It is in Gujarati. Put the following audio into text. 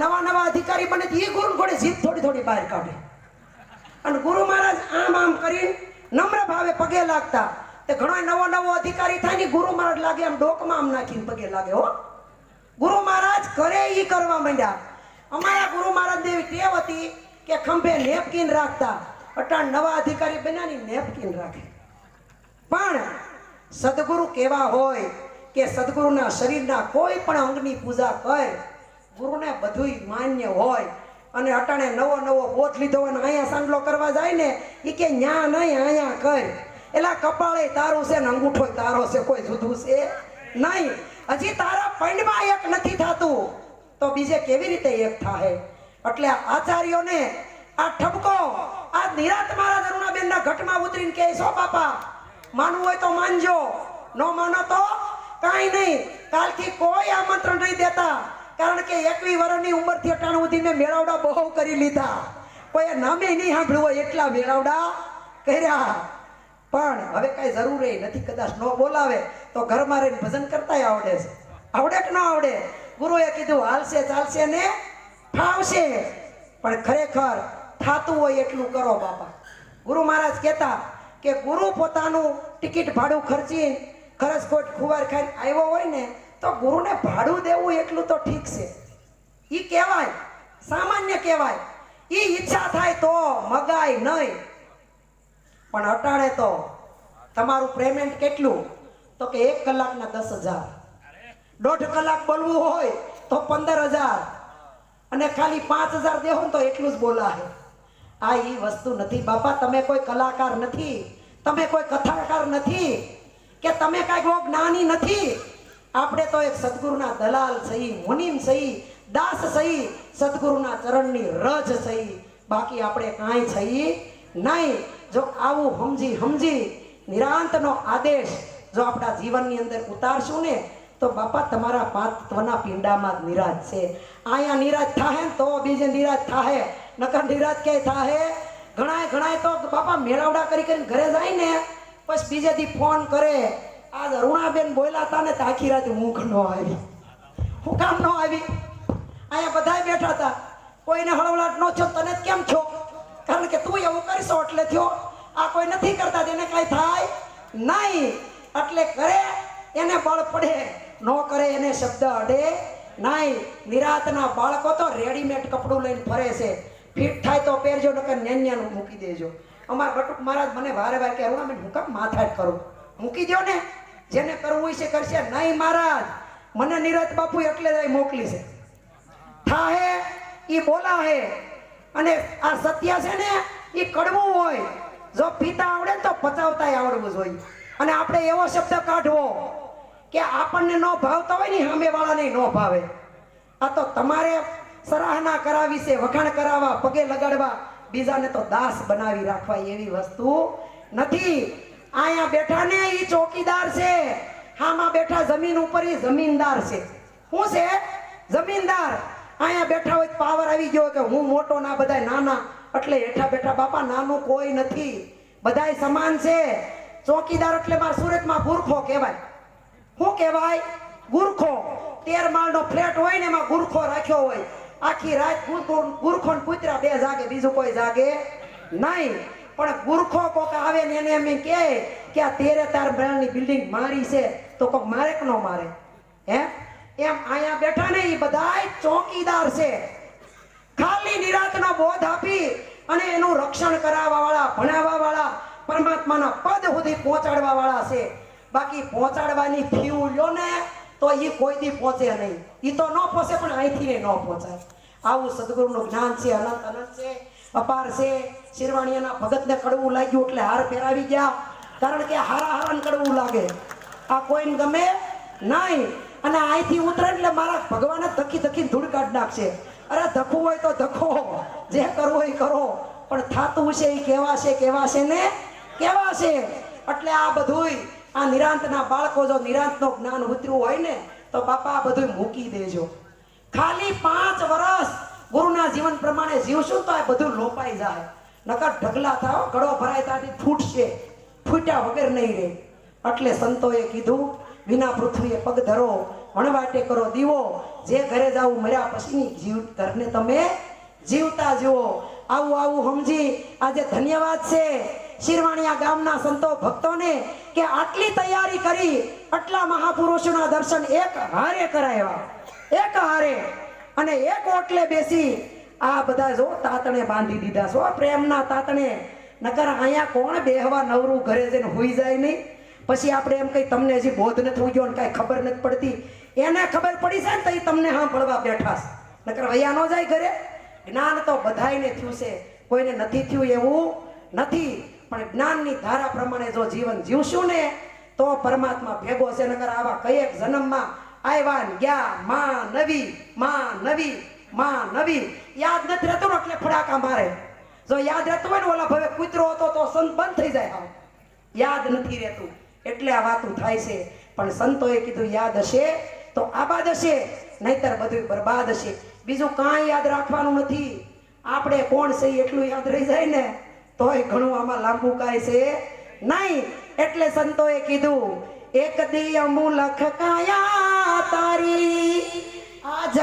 નવા નવા અધિકારી બને એ ગુરુ ઘોડે જીભ થોડી થોડી બહાર કાઢે. અને ગુરુ મહારાજ આમ આમ કરીને નમ્ર ભાવે પગે લાગતા. તે ઘણો નવો નવો અધિકારી થાય ને ગુરુ મહારાજ લાગે આમ ડોકમાં આમ નાખીને પગે લાગે, હો. ગુરુ મહારાજ કરે એ કરવા માંડ્યા. અમારા ગુરુ મહારાજ દેવી ટેવ હતી કે ખંભે નેપકીન રાખતા. અટાણ નવા અધિકારી બન્યા નેપકીન રાખે. પણ સદગુરુ કેવા હોય કે સદગુરુના શરીરના કોઈ પણ અંગની પૂજા કરે ગુરુને બધુંય માન્ય હોય અને અટાણે નવો નવો બોધ લીધો હોય ને અહીંયા સાંડલો કરવા જાય ને એ કે ન્યા નહીં, અહીંયા કર. એલા કપાળે તારું છે ને અંગૂઠો તારો છે, કોઈ જુદું છે નહીં. હજી તારા પંડમાં એક નથી થતું. તો બીજે કેવી રીતે એક થાય એટલે આચાર્યોને આ ઠપકો આ નિરાત મહારાજ અરુણાબેનના ઘટમાં ઉતરીને કહે છો બાપા, માનવું હોય તો માનજો, ન માનો તો કાંઈ નહીં. કાલથી કોઈ આમંત્રણ નહીં દેતા. કારણ કે એકવી વર્ષની ઉંમરથી અટાણું સુધી મેં મેળાવડા બહુ કરી લીધા. કોઈ નામે નહીં સાંભળ્યું હોય એટલા મેળાવડા કર્યા. પણ હવે કાંઈ જરૂર નથી, કદાચ ન બોલાવે તો ઘરમાં રહીને ભજન કરતાય આવડે છે. આવડે કે ન આવડે? ગુરુએ કીધું, હાલશે, ચાલશે ને ફાવશે. પણ ખરેખર થાતું હોય એટલું કરો બાપા. ગુરુ મહારાજ કહેતા કે ગુરુ પોતાનું ટિકિટ ભાડું ખર્ચી ખરસકોટ ખુવાર ખાઈને આવ્યો હોય ને તો ગુરુને ભાડું દેવું એટલું તો ઠીક છે. એ કહેવાય, સામાન્ય કહેવાય. એ ઈચ્છા થાય તો મગાય નહીં. પણ અટાણે તો તમારું પેમેન્ટ કેટલું? તો કે એક કલાકના દસ હજાર. દોઢ કલાક બોલવું હોય તો પંદર હજાર. અને ખાલી પાંચ હજાર દેવું તો એટલું જ બોલાય. આ એ વસ્તુ નથી. બાપા, તમે કોઈ કલાકાર નથી. તમે કોઈ કથાકાર નથી. કે તમે કાંઈક જ્ઞાની નથી. આપણે તો એક સદગુરુના દલાલ સહી, મુનિમ સહી, દાસ સહી, સદગુરુના ચરણની રજ સહી. બાકી આપણે કાંઈ સહી નહીં. જો આવું સમજી સમજી નિરાંતનો આદેશ જો આપણા જીવનની અંદર ઉતારશું ને, તો બાપા તમારા પાત્વના પિંડામાં નિરાજ છે. અહીંયા નિરાજ થાહે તો બીજે નિરાજ થાહે. નકર નિરાજ ક્યાંય થાહે? ઘણાય ઘણાય તો બાપા મેળાવડા કરી કરીને ઘરે જાય ને. પછી બીજેથી ફોન કરે. આજ અરુણાબેન બોલ્યા હતા ને તાખી રાત ઊંઘ ન આવી. હું કામ ન આવી. અહીંયા બધાય બેઠા હતા. કોઈને હળવળાટ ન થયો, તને જ કેમ છો કારણ કે તું એવું કરીશો એટલે થયો. આ કોઈ નથી કરતા તેને કઈ થાય નહીં. એટલે કરે એને બળ પડે. ન કરે એને શબ્દ અડે નહીં. નિરાતના બાળકો તો રેડીમેડ કપડું લઈને ફરે છે. ફિટ થાય તો પહેરજો, નકર નેન્યાનું મૂકી દેજો. અમારા બટુક મહારાજ મને વારે વારે કે અરુણાબેન, હું કામ માથાટ કરું? મૂકી દો ને. જેને કરવું છે, કરશે. નહીં, મહારાજ. મને નીરજ બાપુ એટલે જ મોકલી છે. થાહે એ બોલાહે. અને આ સત્ય છે ને એ કડવું હોય. જો પીતા આવડે તો પચાવતા આવડવું જોઈએ. અને આપણે એવો શબ્દ કાઢવો કે આપણને ન ભાવતા હોય ને સામે વાળાને ન ભાવે. આ તો તમારે સરાહના કરાવી છે, વખાણ કરાવવા, પગે લગાડવા. બીજાને તો દાસ બનાવી રાખવા એવી વસ્તુ નથી. અહીંયા બેઠા ને એ ચોકીદાર છે. હામાં બેઠા જમીન ઉપર ઈ જમીનદાર છે. શું છે? જમીનદાર. અહીંયા બેઠા હોય પાવર આવી ગયો કે હું મોટો ના બધાય નાના. એટલે હેઠા બેઠા બાપા, નાનું કોઈ નથી. બધાય સમાન છે. ચોકીદાર એટલે મારા સુરતમાં ગુરખો કહેવાય. શું કહેવાય? ગુરખો તેર માળનો ફ્લેટ હોય ને એમાં ગુરખો રાખ્યો હોય. આખી રાત ગુરખો ને કૂતરા બે જાગે, બીજું કોઈ જાગે નહીં. પણ ગુરખો કોક આવે ને એને એમ કહે કે આ તેરે તાર બ્રાન્ડની બિલ્ડિંગ મારી છે, તો કોક મારે કે ન મારે? હે? એમ અહીંયા બેઠા ને એ બધાય ચોકીદાર છે. ખાલી નિરાતનો બોધ આપી અને એનું રક્ષણ કરાવવા વાળા ભણાવવા વાળા પરમાત્માના પદ સુધી પહોંચાડવા વાળા છે. બાકી પહોંચાડવાની ફીવ લો ને, તો એ કોઈ દી પહોંચે નહીં. એ તો ન પહોંચે, પણ અહીંથી ન પહોંચાય. આવું સદગુરુનું જ્ઞાન છે, અનંત અનંત છે. અપાર છે. શિરવાણીયાના ભગતને કડવું લાગ્યું એટલે હાર પહેરાવી ગયા. કારણ કે હારા હારાને કડવું લાગે. આ કોઈને ગમે? નહીં. અને અહીંથી ઉતરે એટલે મારા ભગવાન ધકી ધકી ધૂળ કાઢ નાખશે. અરે ધખવું હોય તો ધખો જે કરવું એ કરો. પણ થાતું છે એ કહેવાશે કહેવાશે ને કહેવાશે. એટલે આ બધુંય, આ નિરાંતના બાળકો જો નિરાંતનો જ્ઞાન ઉતર્યું હોય ને, તો બાપા આ બધું મૂકી દેજો. ખાલી પાંચ વર્ષ ગુરુના જીવન પ્રમાણે જીવશું તો આ બધું લોપાઈ જાય. નકર ઢગલા થાવ ગળો ભરાય ત્યાંથી ફૂટશે. ફૂટ્યા વગર નહીં રહે. એટલે સંતોએ કીધું, વિના પૃથ્વીએ પગ ધરો, વણવાટે કરો દીવો. જે ઘરે જાવ મર્યા પછીની જીવ ઘરને તમે જીવતા જુઓ. આવું આવું સમજી આજે ધન્યવાદ છે શિરવાણિયા ગામના સંતો ભક્તોને કે આટલી તૈયારી કરી. આટલા મહાપુરુષોના દર્શન એક હારે કરાવ્યા. એક હારે. અને એક ઓટલે બેસી આ બધા જો તાતણે બાંધી દીધા છો. પ્રેમના તાતણે. નકર અહીંયા કોણ બેહવા નવરું ઘરે જઈને હુઈ જાય નહીં. પછી આપણે એમ કઈ તમને હજી બોધ નથી ઉગ્યો ને કાંઈ ખબર નથી પડતી. એને ખબર પડી છે ને તો એ તમને સાંભળવા બેઠા છે. નકર અહીંયા ન જાય ઘરે. જ્ઞાન તો બધાયને થયું છે. કોઈને નથી થયું એવું નથી. પણ જ્ઞાનની ધારા પ્રમાણે જો જીવન જીવશું ને, તો પરમાત્મા ભેગો છે. નકર આવા કયેક જન્મમાં આવ્યા ગયા માં નવી માં નવી માં નવી યાદ નથી રહેતો ને એટલે ફડાકા મારે જો યાદ રહેતું હોય ને ઓલા ભવે કૂતરો હતો તો સંત બંધ થઈ જાય હાવ. યાદ નથી રહેતું. એટલે આ વાતું થાય છે. પણ સંતોએ કીધું, યાદ હશે તો આબાદ હશે, નહીતર બધું બરબાદ હશે. બીજું કાંઈ યાદ રાખવાનું નથી. આપણે કોણ છે એટલું યાદ રહી જાય ને, તોય ઘણું આમાં લાંબુ કાંઈ છે નહીં. એટલે સંતોએ કીધું એક દી અમુલખ કાયા તારી. આજ